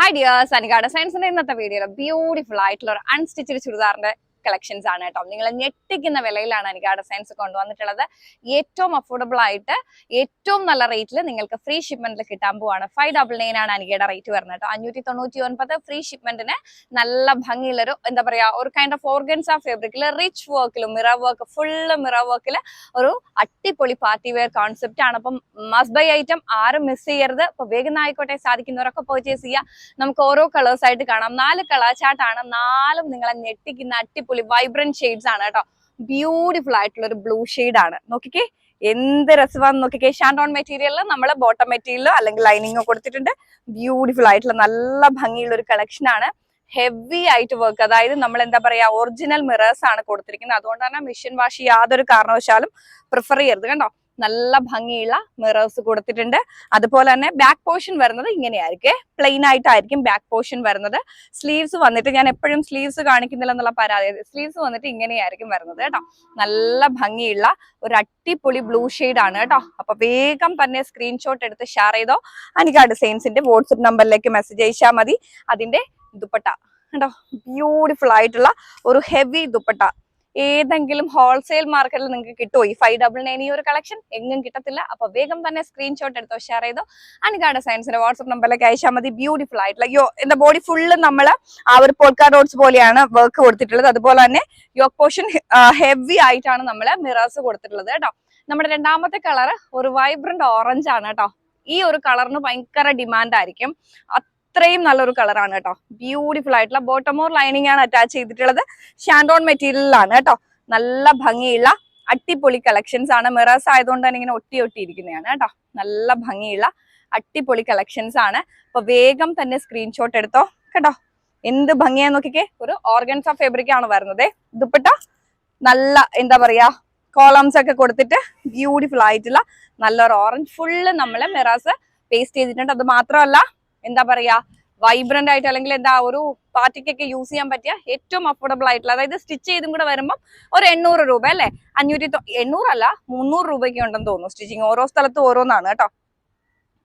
Hi dears അനികാട സയൻസിന്റെ ഇന്നത്തെ വീഡിയോയിൽ ബ്യൂട്ടിഫുൾ ആയിട്ടുള്ള ഒരു അൺസ്റ്റിച്ചഡ് ചുരിദാറിന്റെ കളക്ഷൻസ് ആണ് കേട്ടോ. നിങ്ങൾ ഞെട്ടിക്കുന്ന വിലയിലാണ് അനികാട സയൻസ് കൊണ്ടുവന്നിട്ടുള്ളത്. ഏറ്റവും അഫോർഡബിൾ ആയിട്ട് ഏറ്റവും നല്ല റേറ്റിൽ നിങ്ങൾക്ക് ഫ്രീ ഷിപ്മെന്റിൽ കിട്ടാൻ പോവാണ്. ഫൈവ് ഡബിൾ നയൻ ആണ് അനികയുടെ റേറ്റ് വരുന്നത് കേട്ടോ. അഞ്ഞൂറ്റി തൊണ്ണൂറ്റി ഒൻപത് ഫ്രീ ഷിപ്മെന്റിന് നല്ല ഭംഗിയിലൊരു എന്താ പറയാ ഒരു കൈൻഡ് ഓഫ് ഓർഗൻസ് ആ ഫാബ്രിക്കിൽ റിച്ച് വർക്കിലും മിറർ വർക്ക് ഫുള്ള് മിറർ വർക്കിൽ ഒരു അട്ടിപ്പൊളി പാർട്ടി വെയർ കോൺസെപ്റ്റ് ആണ്. അപ്പം മസ്റ്റ് ബൈ ഐറ്റം ആരും മിസ് ചെയ്യരുത്. ഇപ്പൊ വേഗം ആയിക്കോട്ടെ സാധിക്കുന്നവരൊക്കെ പർച്ചേസ് ചെയ്യുക നമുക്ക് ഓരോ കളേഴ്സ് ആയിട്ട് കാണാം. നാല് കളർ ചാട്ടാണ് നാലും നിങ്ങളെ ഞെട്ടിക്കുന്ന അട്ടിപ്പൊളി വൈബ്രന്റ് ഷെയ്ഡ്സ് ആണ് കേട്ടോ. ബ്യൂട്ടിഫുൾ ആയിട്ടുള്ള ഒരു ബ്ലൂ ഷെയ്ഡ് ആണ്. നോക്കിക്കേ എന്ത് രസമാണെന്ന് നോക്കിക്കേ. ഷാൻഡോൺ മെറ്റീരിയലിൽ നമ്മൾ ബോട്ടം മെറ്റീരിയലോ അല്ലെങ്കിൽ ലൈനിങ്ങോ കൊടുത്തിട്ടുണ്ട്. ബ്യൂട്ടിഫുൾ ആയിട്ടുള്ള നല്ല ഭംഗിയുള്ള ഒരു കളക്ഷൻ ആണ്. ഹെവി ആയിട്ട് വർക്ക് അതായത് നമ്മൾ എന്താ പറയാ ഒറിജിനൽ മിറേഴ്സ് ആണ് കൊടുത്തിരിക്കുന്നത്. അതുകൊണ്ട് തന്നെ മെഷീൻ വാഷ് യാതൊരു കാരണവശാലും പ്രിഫർ ചെയ്യരുത് കണ്ടോ? നല്ല ഭംഗിയുള്ള മിറേഴ്സ് കൊടുത്തിട്ടുണ്ട്. അതുപോലെ തന്നെ ബാക്ക് പോർഷൻ വരുന്നത് ഇങ്ങനെയായിരിക്കും. പ്ലെയിൻ ആയിട്ടായിരിക്കും ബാക്ക് പോർഷൻ വരുന്നത്. സ്ലീവ്സ് വന്നിട്ട് ഞാൻ എപ്പോഴും സ്ലീവ്സ് കാണിക്കുന്നില്ല എന്നുള്ള പരാതി. സ്ലീവ്സ് വന്നിട്ട് ഇങ്ങനെയായിരിക്കും വരുന്നത് കേട്ടോ. നല്ല ഭംഗിയുള്ള ഒരു അട്ടിപ്പൊളി ബ്ലൂ ആണ് കേട്ടോ. അപ്പൊ വേഗം തന്നെ സ്ക്രീൻഷോട്ട് എടുത്ത് ഷെയർ ചെയ്തോ. അനിക ഡിസൈൻസിന്റെ വാട്സപ്പ് നമ്പറിലേക്ക് മെസ്സേജ് അയച്ചാൽ മതി. അതിന്റെ ദുപ്പട്ട. കേട്ടോ ബ്യൂട്ടിഫുൾ ആയിട്ടുള്ള ഒരു ഹെവി ദുപ്പട്ട. ഏതെങ്കിലും ഹോൾസെയിൽ മാർക്കറ്റിൽ നിങ്ങൾക്ക് കിട്ടുമോ ഈ ഫൈവ് ഡബിൾ നയൻ ഈ ഒരു കളക്ഷൻ എങ്ങും കിട്ടത്തില്ല. അപ്പൊ വേഗം തന്നെ സ്ക്രീൻഷോട്ട് എടുത്തോ ഷെയർ ചെയ്തോ. അനുഗാഡ സയൻസിന്റെ വാട്സ്ആപ്പ് നമ്പറിലേക്ക് അയച്ചാൽ മതി. ബ്യൂട്ടിഫുൾ ആയിട്ടുള്ള യോ എന്റെ ബോഡി ഫുള്ള് നമ്മൾ ആ ഒരു പോൾക്കാ ഡോട്ട്സ് പോലെയാണ് വർക്ക് കൊടുത്തിട്ടുള്ളത്. അതുപോലെ തന്നെ യോക്ക് പോർഷൻ ഹെവി ആയിട്ടാണ് നമ്മൾ മിറേഴ്സ് കൊടുത്തിട്ടുള്ളത് കേട്ടോ. നമ്മുടെ രണ്ടാമത്തെ കളർ ഒരു വൈബ്രന്റ് ഓറഞ്ച് ആണ് കേട്ടോ. ഈ ഒരു കളറിന് ഭയങ്കര ഡിമാൻഡ് ആയിരിക്കും. അത്രയും നല്ലൊരു കളറാണ് കേട്ടോ. ബ്യൂട്ടിഫുൾ ആയിട്ടുള്ള ബോട്ടമോർ ലൈനിങ് ആണ് അറ്റാച്ച് ചെയ്തിട്ടുള്ളത്. ഷാൻഡോൺ മെറ്റീരിയലിലാണ് കേട്ടോ. നല്ല ഭംഗിയുള്ള അട്ടിപ്പൊളി കളക്ഷൻസ് ആണ്. മിറേഴ്സ് ആയതുകൊണ്ട് തന്നെ ഇങ്ങനെ ഒട്ടി ഒട്ടി ഇരിക്കുന്നതാണ് കേട്ടോ. നല്ല ഭംഗിയുള്ള അട്ടിപ്പൊളി കളക്ഷൻസ് ആണ്. അപ്പൊ വേഗം തന്നെ സ്ക്രീൻഷോട്ട് എടുത്തോ കേട്ടോ. എന്ത് ഭംഗിയാ നോക്കിക്കേ. ഒരു ഓർഗൻസ് ഓഫ് ഫാബ്രിക് ആണ് വരുന്നത്. ദുപ്പട്ട നല്ല എന്താ പറയാ കോളംസ് ഒക്കെ കൊടുത്തിട്ട് ബ്യൂട്ടിഫുൾ ആയിട്ടുള്ള നല്ലൊരു ഓറഞ്ച് ഫുള്ള് നമ്മൾ മിറാസ് പേസ്റ്റ് ചെയ്തിട്ടുണ്ട്. അത് മാത്രമല്ല എന്താ പറയാ വൈബ്രന്റ് ആയിട്ട് അല്ലെങ്കിൽ എന്താ ഒരു പാർട്ടിക്കൊക്കെ യൂസ് ചെയ്യാൻ പറ്റിയ ഏറ്റവും അഫോർഡബിൾ ആയിട്ടുള്ള അതായത് സ്റ്റിച്ച് ചെയ്തും കൂടെ വരുമ്പോൾ ഒരു എണ്ണൂറ് രൂപ അല്ലേ? അഞ്ഞൂറ്റി എണ്ണൂറല്ല മുന്നൂറ് രൂപയ്ക്ക് ഉണ്ടെന്ന് തോന്നുന്നു സ്റ്റിച്ചിങ് ഓരോ സ്ഥലത്തും ഓരോന്നാണ് കേട്ടോ.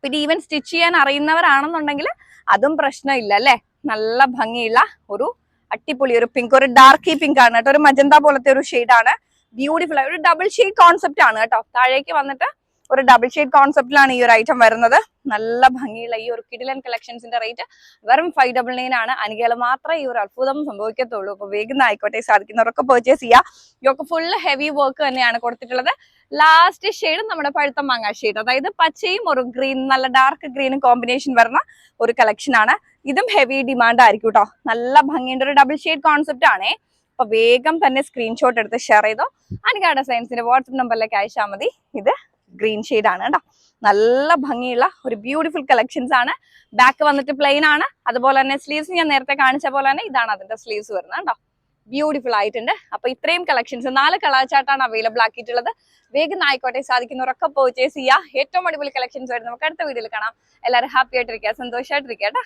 പിന്നെ ഈവൻ സ്റ്റിച്ച് ചെയ്യാൻ അറിയുന്നവരാണെന്നുണ്ടെങ്കിൽ അതും പ്രശ്നമില്ല അല്ലേ? നല്ല ഭംഗിയുള്ള ഒരു അട്ടിപ്പൊളി ഒരു പിങ്ക് ഒരു ഡാർക്ക് പിങ്ക് ആണ് കേട്ടോ. ഒരു മജന്ത പോലത്തെ ഒരു ആണ്. ബ്യൂട്ടിഫുൾ ഒരു ഡബിൾ ഷെയ്ഡ് കോൺസെപ്റ്റ് ആണ് കേട്ടോ. താഴേക്ക് വന്നിട്ട് ഒരു ഡബിൾ ഷെയ്ഡ് കോൺസെപ്റ്റിലാണ് ഈ ഒരു ഐറ്റം വരുന്നത്. നല്ല ഭംഗിയുള്ള ഈ ഒരു കിഡിലൻ കളക്ഷൻസിന്റെ റേറ്റ് വെറും ഫൈവ് ഡബിൾ നയൻ ആണ്. അനുകേല മാത്രമേ ഈ ഒരു അത്ഭുതം സംഭവിക്കത്തുള്ളൂ. അപ്പൊ വേഗം ആയിക്കോട്ടെ സാധിക്കുന്നവരൊക്കെ പർച്ചേസ് ചെയ്യാം. ഇതൊക്കെ ഫുൾ ഹെവി വർക്ക് തന്നെയാണ് കൊടുത്തിട്ടുള്ളത്. ലാസ്റ്റ് ഷെയ്ഡ് നമ്മുടെ പഴുത്ത മാങ്ങ ഷെയ്ഡ് അതായത് പച്ചയും ഒരു ഗ്രീൻ നല്ല ഡാർക്ക് ഗ്രീനും കോമ്പിനേഷൻ വരുന്ന ഒരു കളക്ഷൻ ആണ്. ഇതും ഹെവി ഡിമാൻഡ് ആയിരിക്കും കേട്ടോ നല്ല ഭംഗിയുടെ ഒരു ഡബിൾ ഷെയ്ഡ് കോൺസെപ്റ്റ് ആണേ. അപ്പൊ വേഗം തന്നെ സ്ക്രീൻഷോട്ട് എടുത്ത് ഷെയർ ചെയ്തോ. അനുഗാഡ സയൻസിന്റെ വാട്സപ്പ് നമ്പറിലേക്ക് അയച്ചാൽ മതി. ഇത് ഗ്രീൻ ആണ് കേട്ടോ നല്ല ഭംഗിയുള്ള ഒരു ബ്യൂട്ടിഫുൾ കളക്ഷൻസ് ആണ്. ബാക്ക് വന്നിട്ട് പ്ലെയിൻ ആണ്. അതുപോലെ തന്നെ സ്ലീവ്സ് ഞാൻ നേരത്തെ കാണിച്ച പോലെ തന്നെ ഇതാണ് അതിന്റെ സ്ലീവ്സ് വരുന്നത് കേട്ടോ ബ്യൂട്ടിഫുൾ ആയിട്ടുണ്ട്. അപ്പൊ ഇത്രയും കളക്ഷൻസ് നാല് കളർ ചാർട്ടാണ് അവൈലബിൾ ആക്കിയിട്ടുള്ളത്. വേഗം ആയിക്കോട്ടെ. സാധിക്കുന്നവരൊക്കെ പർച്ചേസ് ചെയ്യുക. ഏറ്റവും അടിപൊളി കളക്ഷൻസ് വരുന്നത് നമുക്ക് അടുത്ത വീഡിയോയിൽ കാണാം. എല്ലാവരും ഹാപ്പി ആയിട്ടിരിക്കുക സന്തോഷമായിട്ടിരിക്കുക കേട്ടോ